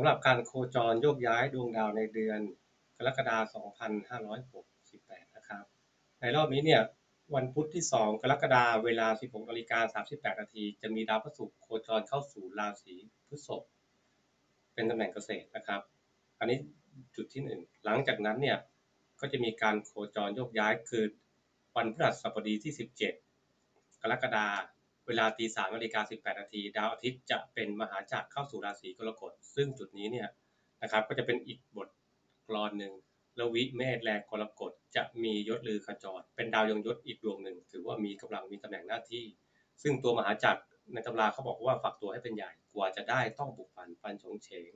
ำหรับการโคจรโยกย้ายดวงดาวในเดือนกรกฎาคม 2568 นะครับ ในรอบนี้เนี่ยวันพุธที่ 2 กรกฎาคมเวลา 16นาฬิกา38 นาที จะมีดาวพฤหัสโคจรเข้าสู่ราศีพฤษภเป็นตำแหน่งเกษตรนะครับ อันนี้จุดที่หนึ่งหลังจากนั้นเนี่ยก็จะมีการโคจรโยกย้ายคือวันพฤหัสบดีที่ 17 กรกฎาคม เวลาตีสามนาฬิกา18นาทีดาวอาทิตย์จะเป็นมหาจักรเข้าสู่ราศีกรกฎ ซึ่งจุดนี้เนี่ยนะครับก็จะเป็นอีกบทกลอนหนึ่งลวิเมษแรงกรกฎจะมียศลือขจร เป็นดาวยงยศอีกดวงหนึ่ง ถือว่ามีกำลังมีตำแหน่งหน้าที่ ซึ่งตัวมหาจักรในตำราเขาบอกว่าฝักตัวให้เป็นใหญ่กว่าจะได้ต้องบุกฟันฟันฉงเฉง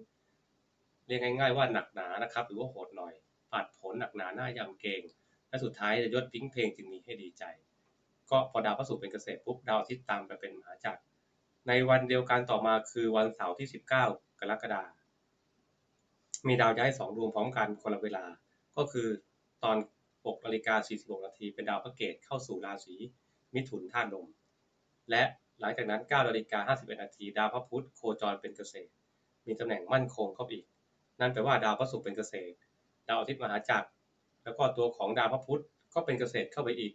เรียกง่ายๆว่าหนักหนานะครับหรือว่าโหดหน่อยปัดผลหนักหนาหน้ายำเกงและสุดท้ายจะยศพิ้งเพลงจึงมีให้ดีใจ ก็พอดาวพระศุกร์เป็นเกษตรปุ๊บดาวอาทิตย์ตามไปเป็นมหาจักรในวันเดียวกันต่อมาคือวันเสาร์ที่ 19 กรกฎาคมมีดาวย้ายสองดวงพร้อมกันคนละเวลา ก็คือตอน6นาฬิกา46นาทีเป็นดาวพระเกตเข้าสู่ราศีมิถุนธาตุลม และหลังจากนั้น9นาฬิกา51นาทีดาวพระพุธโคจรเป็นเกษตร มีตำแหน่งมั่นคงเข้าอีก นั่นแปลว่าดาวพระศุกร์เป็นเกษตร ดาวอาทิตย์มหาจักร แล้วก็ตัวของดาวพระพุธก็เป็นเกษตรเข้าไปอีก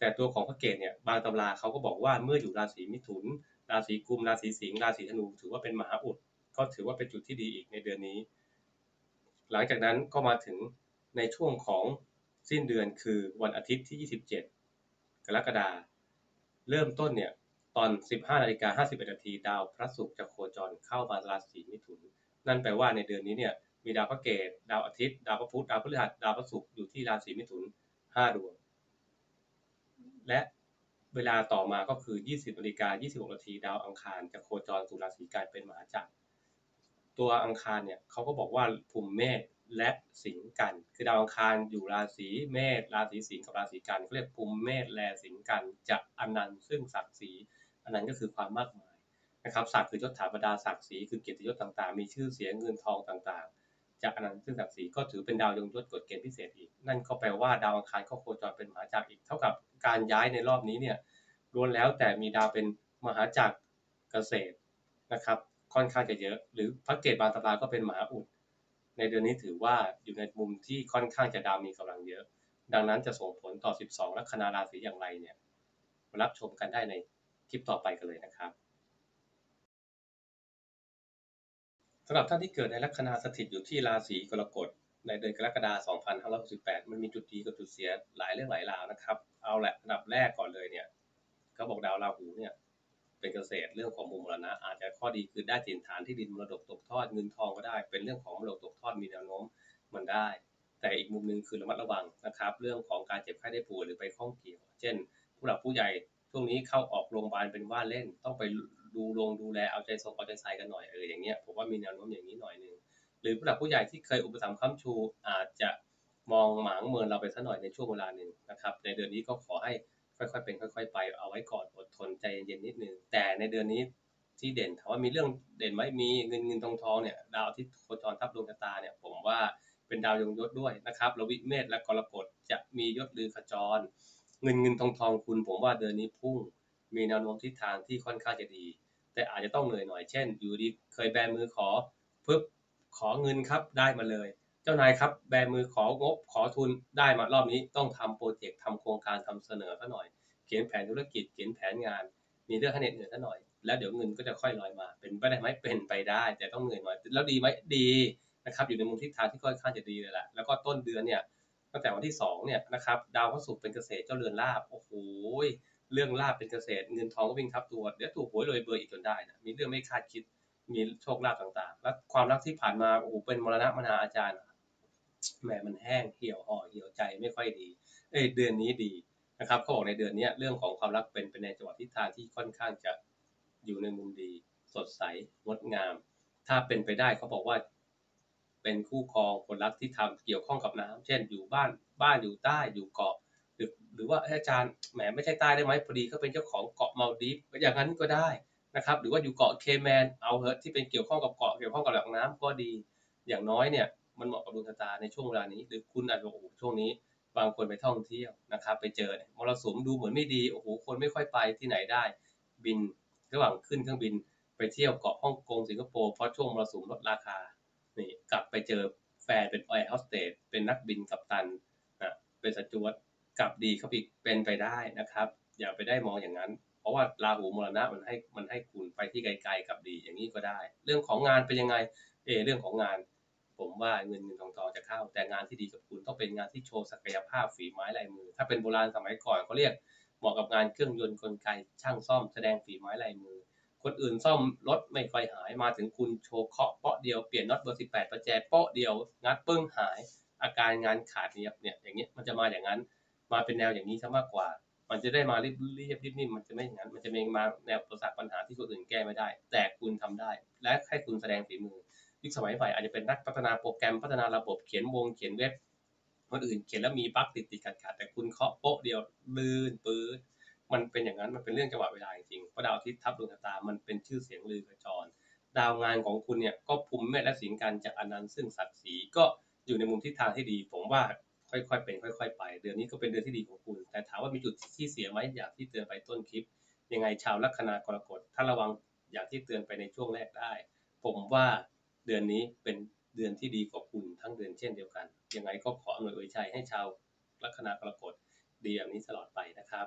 แต่ตัวของพระเกตเนี่ยบางตำราเขาก็บอกว่าเมื่ออยู่ราศีมิถุน ราศีกุม ราศีสิงห์ราศีธนู ถือว่าเป็นมหาอุดก็ถือว่าเป็นจุดที่ดีอีกในเดือนนี้ หลังจากนั้นก็มาถึงในช่วงของสิ้นเดือนคือวันอาทิตย์ที่ 27 กรกฎาคมเริ่มต้นเนี่ยตอน 15นาฬิกา51นาทีดาวพระศุกร์จะโคจรเข้ามาราศีมิถุน นั่นแปลว่าในเดือนนี้เนี่ยมีดาวพระเกตดาวอาทิตย์ ดาวพระพุธดาวพฤหัสดาวพระศุกร์อยู่ที่ราศีมิถุน 5 ดวง และเวลาต่อมาก็คือ 20นาฬิกา26นาทีดาวอังคารจะโคจรสู่ราศีกลายเป็นมหาจักร ตัวอังคารเนี่ยเขาก็บอกว่าภูมิเมษและสิงห์กัน คือดาวอังคารอยู่ราศีเมษราศีสิงห์กับราศีกันเขาเรียกภูมิเมษแลสิงห์กันจะอนันต์ซึ่งศักดิ์ศรีอันนั้นก็คือความมากมายนะครับศักดิ์คือยศถาบรรดาศักดิ์ศรีคือเกียรติยศต่างๆ มีชื่อเสียงเงินทองต่างๆ จากอนันต์ซึ่งศักดิ์ศรีก็ถือเป็นดาวยงยศกฎเกณฑ์พิเศษอีก นั่นก็แปลว่าดาวอังคารก็โคจรเป็นมหาจักรอีก เท่ากับการย้ายในรอบนี้เนี่ยล้วนแล้วแต่มีดาวเป็นมหาจักรเกษตรนะครับ ค่อนข้างจะเยอะ หรือพระเกตบางตำราก็เป็นมหาอุด ในเดือนนี้ถือว่าอยู่ในมุมที่ค่อนข้างจะดาวมีกำลังเยอะ ดังนั้นจะส่งผลต่อ 12 ลัคนาราศีอย่างไรเนี่ยรับชมกันได้ในคลิปต่อไปกันเลยนะครับำหรับท่านที่เกิดในลัคนาสถิตอยู่ที่ราศีกรกฎในเดือนกรกฎาคม2568 มันมีจุดดีกับจุดเสียหลายเรื่องหลายราวนะครับ เอาแหละอันดับแรกก่อนเลยเนี่ยเขาบอกดาวราหูเนี่ยเป็นเกษตรเรื่องของมุมมรณะ อาจจะข้อดีคือได้ถิ่นฐานที่ดินมรดกตกทอดเงินทองก็ได้ เป็นเรื่องของมรดกตกทอดมีแนวโน้มมันได้ แต่อีกมุมหนึ่งคือระมัดระวังนะครับ เรื่องของการเจ็บไข้ได้ป่วยหรือไปข้องเกี่ยว เช่น ผู้หลักผู้ใหญ่ช่วงนี้เข้าออกโรงพยาบาลเป็นว่าเล่นต้องไป ดูลงดูแลเอาใจทรงเอาใจใส่กันหน่อยเอออย่างเงี้ยผมว่ามีแนวโน้มอย่างนี้หน่อยหนึ่งหรือผู้หลักผู้ใหญ่ที่เคยอุปถัมภ์ค้ำชูอาจจะมองหมางเมินเราไปสักหน่อยในช่วงเวลาหนึ่งนะครับ ในเดือนนี้ก็ขอให้ค่อยๆเป็นค่อย ๆ ไปเอาไว้ก่อนอดทนใจเย็นๆนิดนึงแต่ในเดือนนี้ที่เด่นถามว่ามีเรื่องเด่นไหมมีเงินเงินทองทองเนี่ยดาวที่โคจรทับดวงชะตาเนี่ยผมว่าเป็นดาวยงยศด้วยนะครับระวิเมษและกรกฎจะมียศลือขจร เงินเงินทองทองคุณผมว่าเดือนนี้พุ่ง มีแนวโน้มทิศทางที่ค่อนข้างจะดี แต่อาจจะต้องเหนื่อยหน่อยเช่น อยู่ดีเคยแบมือขอปึ๊บขอเงินครับได้มาเลย เจ้านายครับแบมือของบขอทุนได้มารอบนี้ต้องทำโปรเจกต์ทำโครงการทำเสนอซะหน่อย เขียนแผนธุรกิจเขียนแผนงาน มีเรื่องให้เหน็ดเหนื่อยซะหน่อย แล้วเดี๋ยวเงินก็จะค่อยลอยมา เป็นไปได้ไหมเป็นไปได้ แต่ต้องเหนื่อยหน่อย แล้วดีไหมดีนะครับอยู่ในมุมทิศทางที่ค่อนข้างจะดีเลยแหละแล้วก็ต้นเดือนเนี่ยตั้งแต่วันที่สองเนี่ยนะครับดาวพระศุกร์เป็นเกษตรเจ้าเรือนลาบโอ้โห เรื่องลาบเป็นเกษตรเงินทองก็วิ่งทับตัวเดี๋ยวถูกหวยรวยเบอร์อีกจนได้นะมีเรื่องไม่คาดคิดมีโชคลาภต่างๆ และความรักที่ผ่านมาโอ้โหเป็นมรณะมนาอาจารย์แหมมันแห้งเหี่ยวห่อเหี่ยวใจไม่ค่อยดี เอ้เดือนนี้ดีนะครับเขาบอกในเดือนนี้เรื่องของความรักเป็นเป็นในจังหวะทิศทางที่ค่อนข้างจะอยู่ในมุมดี สดใสงดงาม ถ้าเป็นไปได้เขาบอกว่า เป็นคู่ครองคนรักที่ทำเกี่ยวข้องกับน้ำเช่น อยู่บ้านบ้านอยู่ใต้อยู่เกาะ หรือหรือว่าอาจารย์แหมไม่ใช่ใต้ได้ไหมพอดีเขาเป็นเจ้าของเกาะมาลดีฟอย่างนั้นก็ได้นะครับ หรือว่าอยู่เกาะเคแมนเอาเหอะที่เป็นเกี่ยวข้องกับเกาะเกี่ยวข้องกับแหล่งน้ำก็ดี อย่างน้อยเนี่ยมันเหมาะกับดวงชะตาในช่วงเวลานี้ หรือคุณอาจจะโอ้โหช่วงนี้บางคนไปท่องเที่ยวนะครับ ไปเจอมรสุมดูเหมือนไม่ดีโอ้โหคนไม่ค่อยไปที่ไหนได้ บินระหว่างขึ้นเครื่องบินไปไปเที่ยวเกาะฮ่องกงสิงคโปร์เพราะช่วงมรสุมลดราคานี่กลับไปเจอแฟนเป็นแอร์โฮสเตสเป็นนักบินกัปตันนะเป็นสจวต กลับดีเขาอีกเป็นไปได้นะครับ อย่าไปได้มองอย่างนั้น เพราะว่าราหูมรณะมันให้มันให้คุณไปที่ไกลๆกลับดีอย่างนี้ก็ได้ เรื่องของงานเป็นยังไงเอเรื่องของงาน ผมว่าเงินเงินทองทองจะเข้า แต่งานที่ดีกับคุณต้องเป็นงานที่โชว์ศักยภาพฝีไม้ลายมือ ถ้าเป็นโบราณสมัยก่อนเขาเรียกเหมาะกับงานเครื่องยนต์กลไกช่างซ่อมแสดงฝีไม้ลายมือ คนอื่นซ่อมรถไม่ค่อยหายมาถึงคุณโชว์เคาะเปาะเดียวเปลี่ยนน็อตเบอร์สิบแปดประแจเปาะเดียวงัดปึ้งหายอาการงานขาดเนี่ยเนี่ยอย่างเงี้ยมันจะมาอย่างนั้น มาเป็นแนวอย่างนี้ซะมากกว่า มันจะได้มาเรียบเรียบริบนิ่มมันจะไม่อย่างนั้น มันจะมีมาแนวอุปสรรคปัญหาที่คนอื่นแก้ไม่ได้ แต่คุณทำได้ และให้คุณแสดงฝีมือยุคสมัยใหม่อาจจะเป็นนักพัฒนาโปรแกรมพัฒนาระบบเขียนวงเขียนเว็บคนอื่นเขียนแล้วมีบั๊กติดติดขัดขัดแต่คุณเคาะโป๊ะเดียวลื่นปื๊ดมันเป็นอย่างนั้นมันเป็นเรื่องจังหวะเวลาจริงเพราะดาวอาทิตย์ทับดวงชะตา มันเป็นชื่อเสียงลือกระจร ดาวงานของคุณเนี่ยก็ภูมิเมษและสิงกันจากอนันต์ซึ่งศักดิ์ศรีก็อยู่ในมุมทิศทางที่ดี ผมว่า ค่อยๆเป็นค่อย ๆ ไป เดือนนี้ก็เป็นเดือนที่ดีของคุณ แต่ถามว่ามีจุดที่เสียไหมอย่างที่เตือนไปต้นคลิป ยังไงชาวลัคนากรกฎถ้าระวังอย่างที่เตือนไปในช่วงแรกได้ ผมว่าเดือนนี้เป็นเดือนที่ดีกว่าคุณทั้งเดือนเช่นเดียวกัน ยังไงก็ขออำนวยอวยชัยให้ชาวลัคนากรกฎดีแบบนี้ตลอดไปนะครับ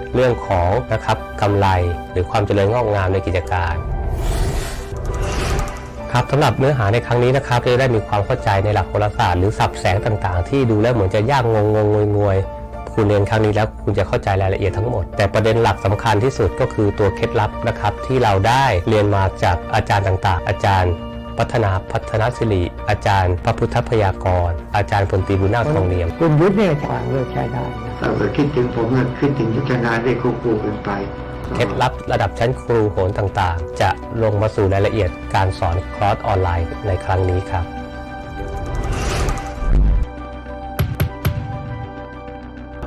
เรื่องของนะครับกำไรหรือความเจริญงอกงามในกิจการครับสำหรับเนื้อหาในครั้งนี้นะครับจะได้มีความเข้าใจในหลักโหราศาสตร์หรือสับแสงต่างๆ ที่ดูแล้วเหมือนจะยากงงงงงวยๆคุณเรียนครั้งนี้แล้วคุณจะเข้าใจรายละเอียดทั้งหมด แต่ประเด็นหลักสำคัญที่สุดก็คือตัวเคล็ดลับนะครับที่เราได้เรียนมาจากอาจารย์ต่างๆ อาจารย์ พัฒนาพัฒนศิริ อาจารย์ พระพุทธพยากร อาจารย์พลตีบุญนาคทองเนียมคุณยุทธเนี่ยทางเลือกใช้ได้ นะถ้าเกิดคิดถึงผมก็คิดถึงยุทธนาได้ควบคู่กันไปเคล็ดลับระดับชั้นครูโหรต่างๆ จะลงมาสู่รายละเอียดการสอนคอร์สออนไลน์ในครั้งนี้ครับ